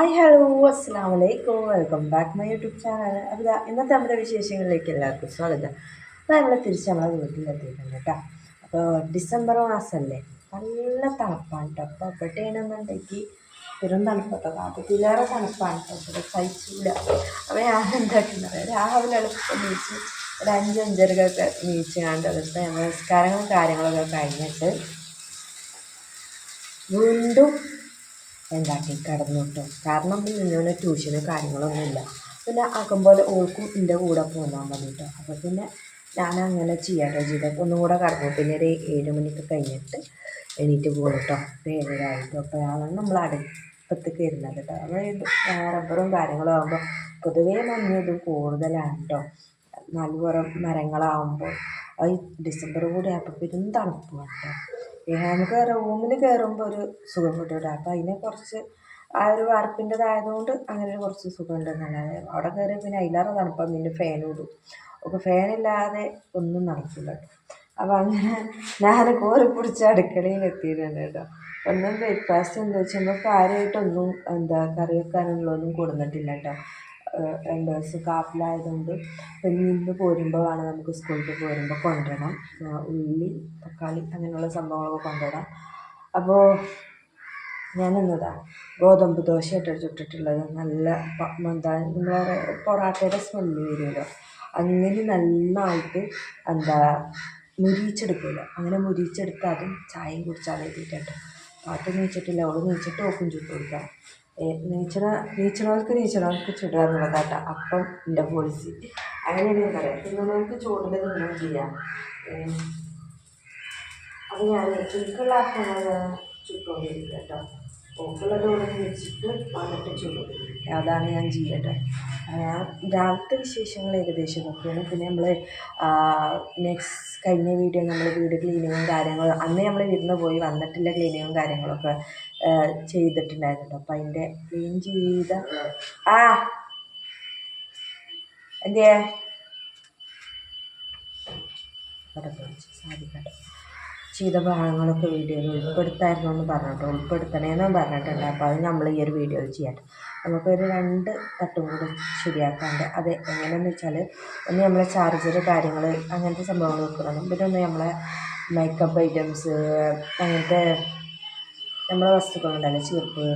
Hi hello അസ്സാം വലൈക്കും welcome back my YouTube channel അപ്പോൾ ഇന്നത്തെ നമ്മുടെ വിശേഷങ്ങളിലേക്ക് എല്ലാവർക്കും സ്വാഗതം. അപ്പോൾ നമ്മൾ തിരിച്ച് നമ്മളെ വീട്ടിലെത്തിയിട്ടുണ്ട് കേട്ടോ. അപ്പോൾ ഡിസംബർ മാസമല്ലേ നല്ല തണുപ്പാണ് കേട്ടോ. അപ്പോൾ എവിടെയാണെന്നുണ്ടെങ്കിൽ പെരും തണുപ്പട്ടോ കാപ്പത്തിലേറെ തണുപ്പാണ് കേട്ടോ. സഹിച്ചില്ല അപ്പോൾ ഞാൻ എന്താക്കുന്നത് രാവിലെ എളുപ്പം നീച്ച് ഒരു അഞ്ച് അഞ്ചരക്കൊക്കെ നീച്ച് കണ്ട് അതിപ്പോൾ നമ്മൾ നിസ്കാരങ്ങളും കാര്യങ്ങളൊക്കെ കഴിഞ്ഞിട്ട് വീണ്ടും എന്താക്കി കിടന്നു കേട്ടോ കാരണം ട്യൂഷനും കാര്യങ്ങളൊന്നും ഇല്ല പിന്നെ ആക്കുമ്പോൾ ഓൾക്കും എന്റെ കൂടെ മതി കേട്ടോ അപ്പോൾ പിന്നെ ഞാൻ അങ്ങനെ ചെയ്യാട്ടോ ചെയ്ത. ഒന്നും കൂടെ കിടന്നു. പിന്നെ ഒരു ഏഴ് മണിക്ക് കഴിഞ്ഞിട്ട് എണീറ്റ് പോകും കേട്ടോ ഇപ്പോൾ ഏഴരായിട്ട് അപ്പോൾ അയാളാണ് നമ്മൾ അടുപ്പത്തേക്ക് വരുന്നത് കേട്ടോ അതായത് റബ്ബറും കാര്യങ്ങളും ആകുമ്പോൾ പൊതുവേ മഞ്ഞതും കൂടുതലാണ് കേട്ടോ നാലുപുറം മരങ്ങളാകുമ്പോൾ ഈ ഡിസംബർ കൂടി ആയപ്പോൾ പെരും തണുപ്പാണ് കേട്ടോ നമുക്ക് റൂമിൽ കയറുമ്പോൾ ഒരു സുഖം കിട്ടും അപ്പോൾ അതിനെ കുറച്ച് ആ ഒരു വാർപ്പിന്റെതായതുകൊണ്ട് അങ്ങനെ കുറച്ച് സുഖമുണ്ടെന്നല്ലാതെ അവിടെ കയറി പിന്നെ അതിലേറെ തണുപ്പാണ് പിന്നെ ഫാൻ ഇടും. ഒക്കെ ഫാനില്ലാതെ ഒന്നും നടക്കില്ല കേട്ടോ അപ്പോൾ അങ്ങനെ ഞാൻ കോരി പിടിച്ച് അടുക്കളയിൽ എത്തിയിട്ടുണ്ട് കേട്ടോ. ഒന്നും ബ്രേക്ക്ഫാസ്റ്റ് എന്താ വെച്ചാൽ നമുക്ക് കാര്യമായിട്ടൊന്നും എന്താ കറി വെക്കാനുള്ളതൊന്നും കൊടുന്നിട്ടില്ല കേട്ടോ രണ്ട് ദിവസം കാപ്പിലായതുകൊണ്ട് പിന്നെ ഇന്ന് പോരുമ്പോൾ നമുക്ക് സ്കൂളിൽ പോരുമ്പോൾ കൊണ്ടുവരണം. ഉള്ളി തക്കാളി അങ്ങനെയുള്ള സംഭവങ്ങളൊക്കെ കൊണ്ടുവരാം. അപ്പോൾ ഞാൻ എന്നതാ ഗോതമ്പ് ദോശയായിട്ട് ചുട്ടിട്ടുള്ളത്. നല്ല എന്താ നമ്മൾ പൊറാട്ടയുടെ സ്മെല്ല് വരുമല്ലോ. അങ്ങനെ നന്നായിട്ട് എന്താ മുരിച്ചെടുക്കില്ല അങ്ങനെ മുരിച്ചെടുത്ത് അതും ചായയും കുടിച്ചാൽ എഴുതിയിട്ടുണ്ട് പാട്ട് നീച്ചിട്ടില്ല അവൾ നീച്ചിട്ട് ഓപ്പും ചുട്ട് കൊടുക്കാം. നീച്ചണ നീച്ചണവർക്ക് നീച്ചണവർക്ക് ചുടുക എന്നുള്ളതാട്ടോ. അപ്പം എന്റെ പോളിസി അങ്ങനെയാണ് ഞാൻ പറയാം. തിന്നണവർക്ക് ചൂടിൽ ഒന്നും ചെയ്യാം? അത് ഞാൻ ചുരുക്കുള്ള അപ്പങ്ങൾ ചുട്ടുകൊണ്ടിരിക്കുക കേട്ടോ. ഓക്കുള്ളത് ഇവിടെ വെച്ചിട്ട് വന്നിട്ട് ചുടും. അതാണ് ഞാൻ ചെയ്യട്ടെ. രാവിലത്തെ വിശേഷങ്ങൾ ഏകദേശം ഇതൊക്കെയാണ് പിന്നെ നമ്മൾ നെക്സ്റ്റ് കഴിഞ്ഞ വീഡിയോ നമ്മൾ വീട് ക്ലീനിങ്ങും കാര്യങ്ങളും അന്ന് നമ്മൾ വിരുന്ന് പോയി വന്നിട്ടുള്ള ക്ലീനിങ്ങും കാര്യങ്ങളൊക്കെ ചെയ്തിട്ടുണ്ടായിരുന്നു. അപ്പോൾ അതിന്റെ ക്ലീൻ ചെയ്ത ആ എന്തേ സാധിക്കട്ടെ ചെയ്ത ഭാഗങ്ങളൊക്കെ വീഡിയോയിൽ ഉൾപ്പെടുത്തായിരുന്നു എന്ന് പറഞ്ഞിട്ട് ഉൾപ്പെടുത്തണേന്നും പറഞ്ഞിട്ടുണ്ട്. അപ്പോൾ അത് നമ്മൾ ഈ ഒരു വീഡിയോയിൽ ചെയ്യട്ടെ നമുക്കൊരു രണ്ട് തട്ടും കൂടി ശരിയാക്കാണ്ട് അത് എങ്ങനെയെന്ന് വെച്ചാൽ ഒന്ന് നമ്മളെ ചാർജർ കാര്യങ്ങൾ അങ്ങനത്തെ സംഭവങ്ങൾ വെക്കണം പിന്നെ ഒന്ന് നമ്മളെ മേക്കപ്പ് ഐറ്റംസ് അങ്ങനത്തെ നമ്മളെ വസ്തുക്കളുണ്ടല്ലോ ചീർപ്പ്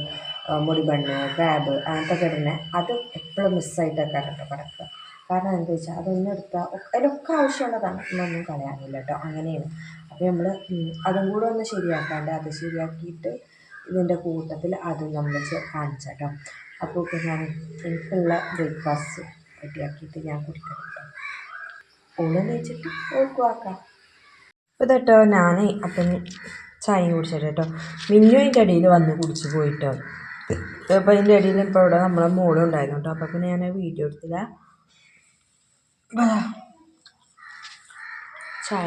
മുടിബണ്ണ് ക്രാബ് അങ്ങനത്തെ ഒക്കെ അത് എപ്പോഴും മിസ്സായിട്ടൊക്കെ കേട്ടോ കിടക്കുക. കാരണം എന്താ വെച്ചാൽ അതൊന്നും എടുത്താൽ അതിലൊക്കെ ആവശ്യമുള്ളതാണ്. ഒന്നും കളയാനില്ല കേട്ടോ അങ്ങനെയാണ്. അപ്പോൾ നമ്മൾ അതും കൂടെ ഒന്ന് ശരിയാക്കാണ്ട് അത് ശരിയാക്കിയിട്ട് ഇതിന്റെ കൂട്ടത്തിൽ അതും നമ്മൾ കാണിച്ചു കേട്ടോ അപ്പോൾ ഞാൻ എനിക്കുള്ള ബ്രേക്ക്ഫാസ്റ്റ് റെഡിയാക്കിയിട്ട് ഞാൻ കുടിക്കണം ഓളെന്ന് വെച്ചിട്ട് ഓൾക്ക് ആക്കാം അപ്പോൾ കേട്ടോ ഞാൻ അപ്പം ചായ കുടിച്ചിട്ട് കേട്ടോ മിന്നു അതിന്റെ ഇടയിൽ വന്ന് കുടിച്ച് പോയിട്ടോ. അപ്പോൾ അതിന്റെ ഇടയിൽ ഇപ്പോൾ ഇവിടെ നമ്മളെ മോളും ഉണ്ടായിരുന്നു കേട്ടോ അപ്പോൾ പിന്നെ ഞാൻ വീഡിയോ എടുത്തില്ല. ചായ.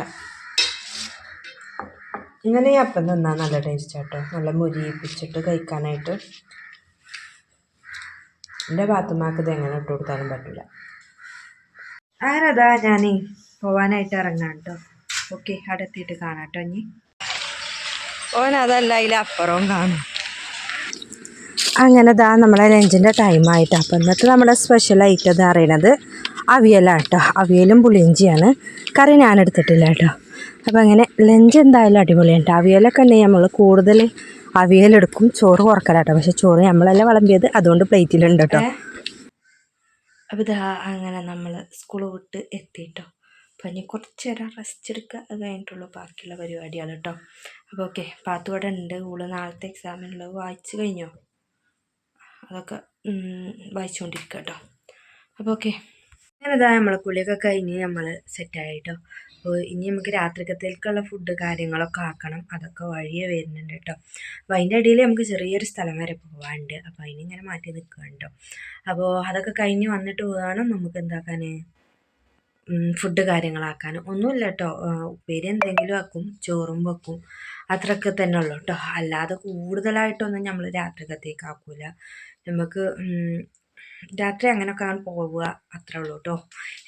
ഇങ്ങനെ അപ്പം തിന്നാൽ നല്ല ടേസ്റ്റ് കേട്ടോ നല്ല മുരിയിപ്പിച്ചിട്ട് കഴിക്കാനായിട്ട്. എന്റെ ഭാഗത്തുമാക്ക് ഇത് എങ്ങനെ ഇട്ട് കൊടുത്താലും പറ്റില്ല അങ്ങനെ അതാ ഞാൻ പോവാനായിട്ട് ഇറങ്ങാം കേട്ടോ ഓക്കെ അവിടെ എത്തിയിട്ട് കാണാം കേട്ടോ ഇനി. ഓൻ അതല്ല അതിലപ്പുറവും കാണും. അങ്ങനെ ദാ നമ്മളെ ലഞ്ചിന്റെ ടൈമായിട്ട് അപ്പം ഇന്നത്തെ നമ്മുടെ സ്പെഷ്യൽ ഐറ്റം എന്ന് പറയുന്നത് അവിയലാണ് കേട്ടോ അവിയലും പുളിയിഞ്ചിയാണ് കറി ഞാൻ എടുത്തിട്ടില്ല കേട്ടോ അപ്പോൾ അങ്ങനെ ലഞ്ച് എന്തായാലും അടിപൊളിയാണ് കേട്ടോ അവിയലൊക്കെ ഉണ്ടെങ്കിൽ നമ്മൾ കൂടുതൽ അവിയലെടുക്കും. ചോറ് കുറക്കലാട്ടോ പക്ഷെ ചോറ് നമ്മളല്ല വിളമ്പിയത്? അതുകൊണ്ട് പ്ലേറ്റിലുണ്ട് കേട്ടോ അപ്പോൾ ഇതാ അങ്ങനെ നമ്മൾ സ്കൂൾ വിട്ട് എത്തിയിട്ടോ അപ്പോൾ ഇനി കുറച്ച് നേരം റെസ്റ്റ് എടുക്കുക. അത് കഴിഞ്ഞിട്ടുള്ളൂ ബാക്കിയുള്ള പരിപാടിയാണ് കേട്ടോ അപ്പോൾ ഓക്കെ. പാത്തുകൂടെ ഉണ്ട്. ഊൾ നാളത്തെ എക്സാമിനുള്ളത് വായിച്ചു കഴിഞ്ഞോ? അതൊക്കെ വായിച്ചുകൊണ്ടിരിക്കുക കേട്ടോ അപ്പോൾ ഓക്കെ. അങ്ങനെതാ നമ്മളെ കുളിയൊക്കെ കഴിഞ്ഞ് നമ്മൾ സെറ്റായിട്ടോ അപ്പോൾ ഇനി നമുക്ക് രാത്രിക്കത്തേക്കുള്ള ഫുഡ് കാര്യങ്ങളൊക്കെ ആക്കണം. അതൊക്കെ വഴിയെ വരുന്നുണ്ട് കേട്ടോ. അപ്പോൾ അതിന്റെ ഇടയിൽ നമുക്ക് ചെറിയൊരു സ്ഥലം വരെ പോകാനുണ്ട് അപ്പോൾ അതിനിങ്ങനെ മാറ്റി നിൽക്കുകയുണ്ടോ അപ്പോൾ അതൊക്കെ കഴിഞ്ഞ് വന്നിട്ട് വേണം നമുക്ക് എന്താക്കാൻ ഫുഡ് കാര്യങ്ങളാക്കാൻ. ഒന്നുമില്ല കേട്ടോ. ഉപ്പേരി എന്തെങ്കിലും ആക്കും ചോറും വെക്കും. അത്രയൊക്കെ തന്നെ ഉള്ളൂ കേട്ടോ. അല്ലാതെ കൂടുതലായിട്ടൊന്നും നമ്മൾ രാത്രിക്കത്തേക്ക് ആക്കൂല. നമുക്ക് രാത്രി അങ്ങനെയൊക്കെ അങ്ങനെ പോവുക. അത്രേ ഉള്ളൂ കേട്ടോ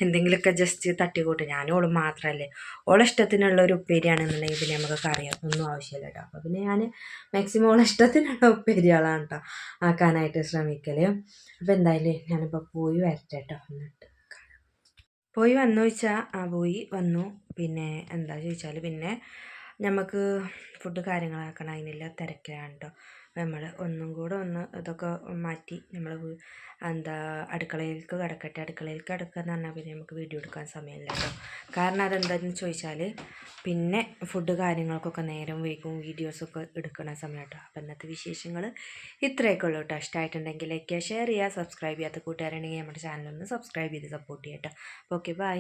എന്തെങ്കിലുമൊക്കെ ജസ്റ്റ് തട്ടിക്കൂട്ട്. ഞാനും ഓളും മാത്രമല്ലേ ഓളെ ഇഷ്ടത്തിനുള്ള ഒരു ഉപ്പേരിയാണെന്നുണ്ടെങ്കിൽ പിന്നെ നമുക്ക് കറിയാം ഒന്നും ആവശ്യമില്ല കേട്ടോ അപ്പോൾ പിന്നെ ഞാൻ മാക്സിമം ഓളെ ഇഷ്ടത്തിനുള്ള ഉപ്പേരികളാണ് കേട്ടോ ആക്കാനായിട്ട് ശ്രമിക്കൽ അപ്പോൾ എന്തായാലും ഞാനിപ്പോൾ പോയി വരട്ടെ കേട്ടോ എന്നിട്ട്. പോയി വന്നു ചോദിച്ചാൽ ആ പോയി വന്നു. പിന്നെ എന്താ ചോദിച്ചാൽ പിന്നെ നമുക്ക് ഫുഡ് കാര്യങ്ങളാക്കണം. അതിനുള്ള തിരക്കിലാണ് കേട്ടോ നമ്മൾ ഒന്നും കൂടെ ഒന്ന് ഇതൊക്കെ മാറ്റി നമ്മൾ എന്താ അടുക്കളയിലേക്ക് കിടക്കട്ടെ അടുക്കളയിലേക്ക് കിടക്കുക എന്ന് പറഞ്ഞാൽ പിന്നെ നമുക്ക് വീഡിയോ എടുക്കാൻ സമയമില്ല കേട്ടോ. കാരണം അതെന്താണെന്ന് ചോദിച്ചാൽ പിന്നെ ഫുഡ് കാര്യങ്ങൾക്കൊക്കെ നേരം വൈകും വീഡിയോസൊക്കെ എടുക്കണ സമയം കേട്ടോ. അപ്പം ഇന്നത്തെ വിശേഷങ്ങൾ ഇത്രയൊക്കെ ഉള്ളൂ കേട്ടോ. ഇഷ്ടമായിട്ടുണ്ടെങ്കിൽ ലൈക്ക് ചെയ്യുക ഷെയർ ചെയ്യുക സബ്സ്ക്രൈബ് ചെയ്യാത്ത കൂട്ടുകാരുണ്ടെങ്കിൽ നമ്മുടെ ചാനലൊന്ന് സബ്സ്ക്രൈബ് ചെയ്ത് സപ്പോർട്ട് ചെയ്യാം കേട്ടോ. Okay bye